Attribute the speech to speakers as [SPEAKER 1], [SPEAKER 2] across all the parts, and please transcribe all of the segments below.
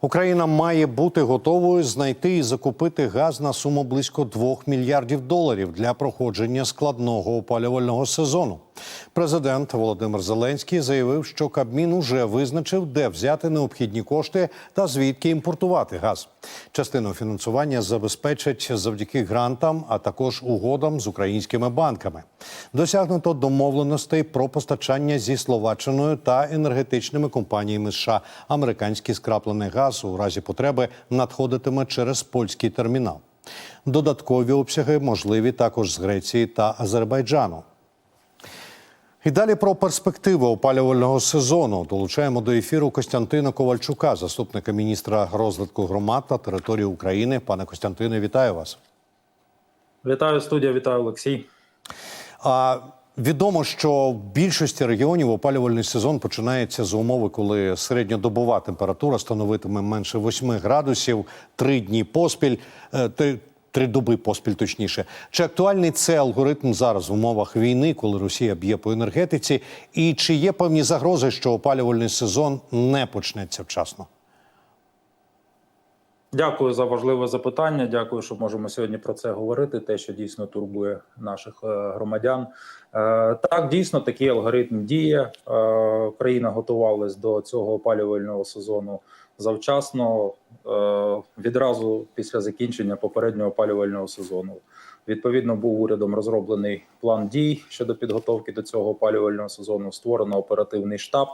[SPEAKER 1] Україна має бути готовою знайти і закупити газ на суму близько 2 мільярдів доларів для проходження складного опалювального сезону. Президент Володимир Зеленський заявив, що Кабмін уже визначив, де взяти необхідні кошти та звідки імпортувати газ. Частину фінансування забезпечать завдяки грантам, а також угодам з українськими банками. Досягнуто домовленостей про постачання зі Словаччиною та енергетичними компаніями США. Американський скраплений газ у разі потреби надходитиме через польський термінал. Додаткові обсяги можливі також з Греції та Азербайджану. І далі про перспективи опалювального сезону долучаємо до ефіру Костянтина Ковальчука, заступника міністра розвитку громад та території України. Пане Костянтине, вітаю вас.
[SPEAKER 2] Вітаю студія, вітаю Олексій.
[SPEAKER 1] А відомо, що в більшості регіонів опалювальний сезон починається з умови, коли середньодобова температура становитиме менше 8 градусів, три дні поспіль. Три, Три доби поспіль, точніше, чи актуальний це алгоритм зараз в умовах війни, коли Росія б'є по енергетиці, і чи є певні загрози, що опалювальний сезон не почнеться вчасно?
[SPEAKER 2] Дякую за важливе запитання. Дякую, що можемо сьогодні про це говорити. Те, що дійсно турбує наших е, громадян. Е, Так, дійсно, такий алгоритм діє. Е, Країна готувалась до цього опалювального сезону завчасно, е, відразу після закінчення попереднього опалювального сезону. Відповідно, був урядом розроблений план дій щодо підготовки до цього опалювального сезону. Створено оперативний штаб,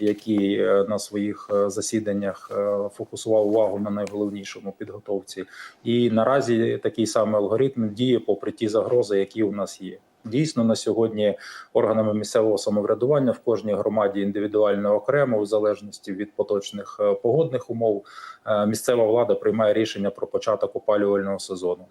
[SPEAKER 2] який е, на своїх е, засіданнях фокусував увагу на найголовнішому підготовці. І наразі такий самий алгоритм діє попри ті загрози, які у нас є. Дійсно, на сьогодні органами місцевого самоврядування в кожній громаді індивідуально окремо, в залежності від поточних е, погодних умов, е, місцева влада приймає рішення про початок опалювального сезону.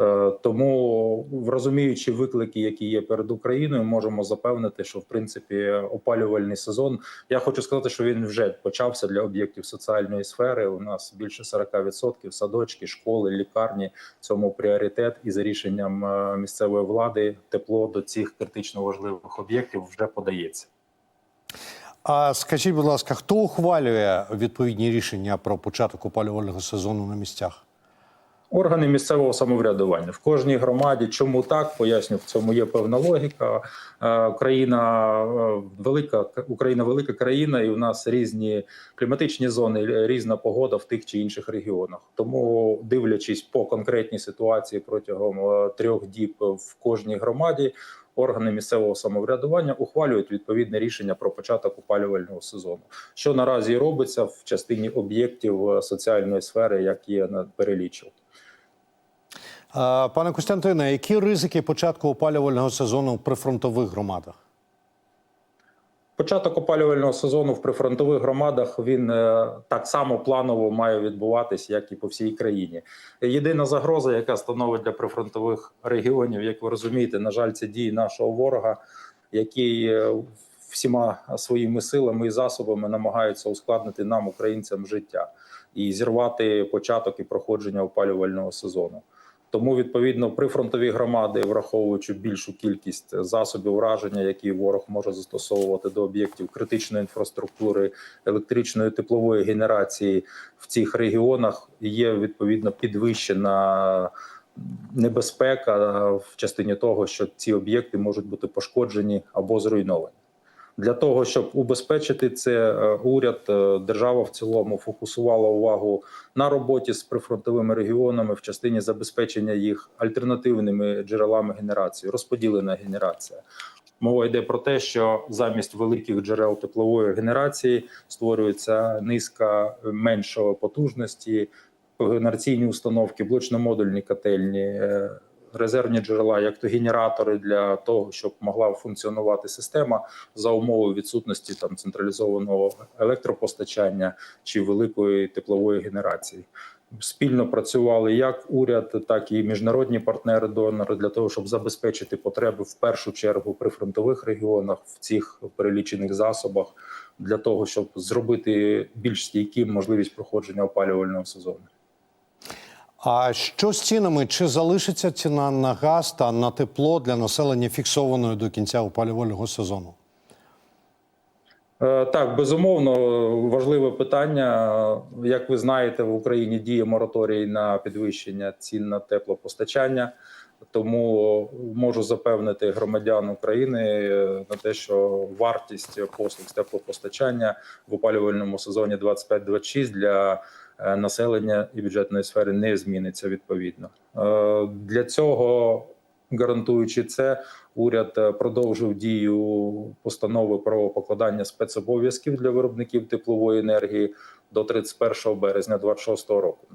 [SPEAKER 2] Е, Тому, розуміючи виклики, які є перед Україною, можемо запевнити, що в принципі опалювальний сезон. Я хочу сказати, що він вже почався для об'єктів соціальної сфери. У нас більше 40% садочки, школи, лікарні цьому пріоритет, і за рішенням місцевої влади тепло до цих критично важливих об'єктів вже подається.
[SPEAKER 1] А скажіть, будь ласка, хто ухвалює відповідні рішення про початок опалювального сезону на місцях?
[SPEAKER 2] Органи місцевого самоврядування в кожній громаді. Чому так поясню, в цьому є певна логіка. Е, Країна е, велика, Україна велика країна, і у нас різні кліматичні зони, різна погода в тих чи інших регіонах. Тому, дивлячись по конкретній ситуації протягом е, трьох діб в кожній громаді. Органи місцевого самоврядування ухвалюють відповідне рішення про початок опалювального сезону, що наразі робиться в частині об'єктів соціальної сфери, як на перелічив.
[SPEAKER 1] Пане Костянтине, які ризики початку опалювального сезону при фронтових громадах?
[SPEAKER 2] Початок опалювального сезону в прифронтових громадах він е, так само планово має відбуватись, як і по всій країні. Єдина загроза, яка становить для прифронтових регіонів, як ви розумієте, на жаль, це дії нашого ворога, який е, всіма своїми силами і засобами намагаються ускладнити нам, українцям, життя і зірвати початок і проходження опалювального сезону. Тому відповідно прифронтові громади, враховуючи більшу кількість засобів ураження, які ворог може застосовувати до об'єктів критичної інфраструктури, електричної теплової генерації в цих регіонах, є відповідно підвищена небезпека в частині того, що ці об'єкти можуть бути пошкоджені або зруйновані. Для того щоб убезпечити це, е, уряд, е, держава в цілому фокусувала увагу на роботі з прифронтовими регіонами в частині забезпечення їх альтернативними джерелами генерації, розподілена генерація. Мова йде про те, що замість великих джерел теплової генерації створюється низка меншої потужності, генераційні установки, блочно-модульні котельні. Резервні джерела, як то генератори для того, щоб могла функціонувати система за умови відсутності там централізованого електропостачання чи великої теплової генерації. Спільно працювали як уряд, так і міжнародні партнери-донори для того, щоб забезпечити потреби в першу чергу при фронтових регіонах в цих перелічених засобах, для того, щоб зробити більш стійким можливість проходження опалювального сезону.
[SPEAKER 1] А що з цінами? Чи залишиться ціна на газ та на тепло для населення фіксованою до кінця опалювального сезону?
[SPEAKER 2] Е, Так, безумовно, важливе питання. Як ви знаєте, в Україні діє мораторій на підвищення цін на теплопостачання. Тому можу запевнити громадян України е, на те, що вартість послуг з теплопостачання в опалювальному сезоні 25-26 для е, населення і бюджетної сфери не зміниться відповідно. Е, Для цього, гарантуючи це, уряд продовжив дію постанови про покладання спецобов'язків для виробників теплової енергії до 31 березня 2026 року.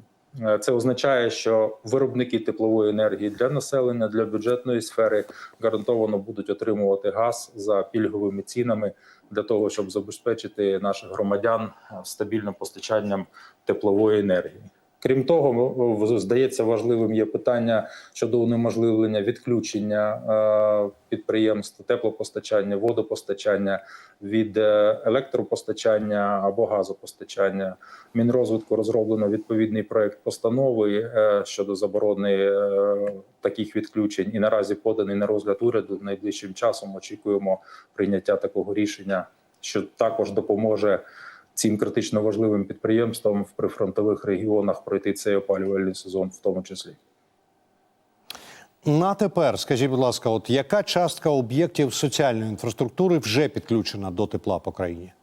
[SPEAKER 2] Е, Це означає, що виробники теплової енергії для населення, для бюджетної сфери гарантовано будуть отримувати газ за пільговими цінами для того, щоб забезпечити наших громадян е, стабільним постачанням теплової енергії. Крім того, здається, важливим є питання щодо унеможливлення відключення е, підприємств теплопостачання, водопостачання від е, електропостачання або газопостачання. Мінрозвитку розроблено відповідний проект постанови е, щодо заборони таких відключень, і наразі поданий на розгляд уряду. Найближчим часом очікуємо прийняття такого рішення, що також допоможе цим критично важливим підприємствам в прифронтових регіонах пройти цей опалювальний сезон, в тому числі.
[SPEAKER 1] На тепер скажіть, будь ласка, от яка частка об'єктів соціальної інфраструктури вже підключена до тепла по країні?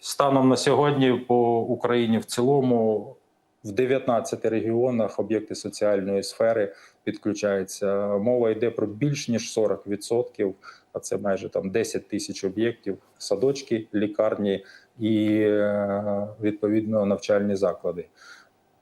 [SPEAKER 2] Станом на сьогодні по Україні в цілому в 19 регіонах об'єкти соціальної сфери підключаються. Мова йде про більш ніж 40%, а це майже там 10 тисяч об'єктів, садочки, лікарні і е, відповідно навчальні заклади.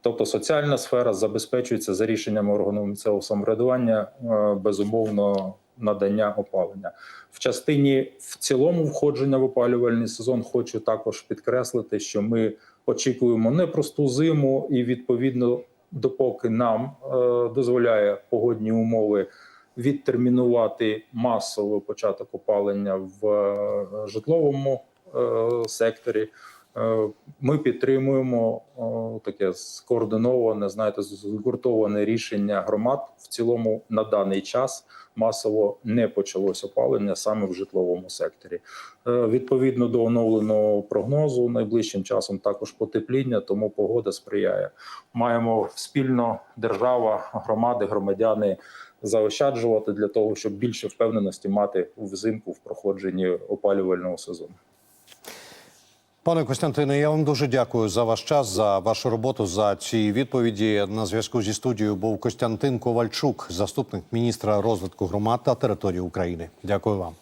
[SPEAKER 2] Тобто соціальна сфера забезпечується за рішенням органу місцевого самоврядування е, безумовно надання опалення. В частині в цілому входження в опалювальний сезон хочу також підкреслити, що ми очікуємо непросту зиму, і відповідно, допоки нам е, дозволяє погодні умови відтермінувати масово початок опалення в е, житловому е, секторі. Е, Ми підтримуємо таке скоординоване, знаєте, згуртоване рішення громад. В цілому на даний час масово не почалось опалення саме в житловому секторі. Е, Відповідно до оновленого прогнозу, найближчим часом також потепління, тому погода сприяє. Маємо спільно держава, громади, громадяни заощаджувати для того, щоб більше впевненості мати взимку в проходженні опалювального сезону.
[SPEAKER 1] Пане Костянтине, я вам дуже дякую за ваш час, за вашу роботу, за ці відповіді. На зв'язку зі студією був Костянтин Ковальчук, заступник міністра розвитку громад та території України. Дякую вам.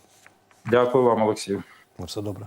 [SPEAKER 2] Дякую вам, Олексію.
[SPEAKER 1] На все добре.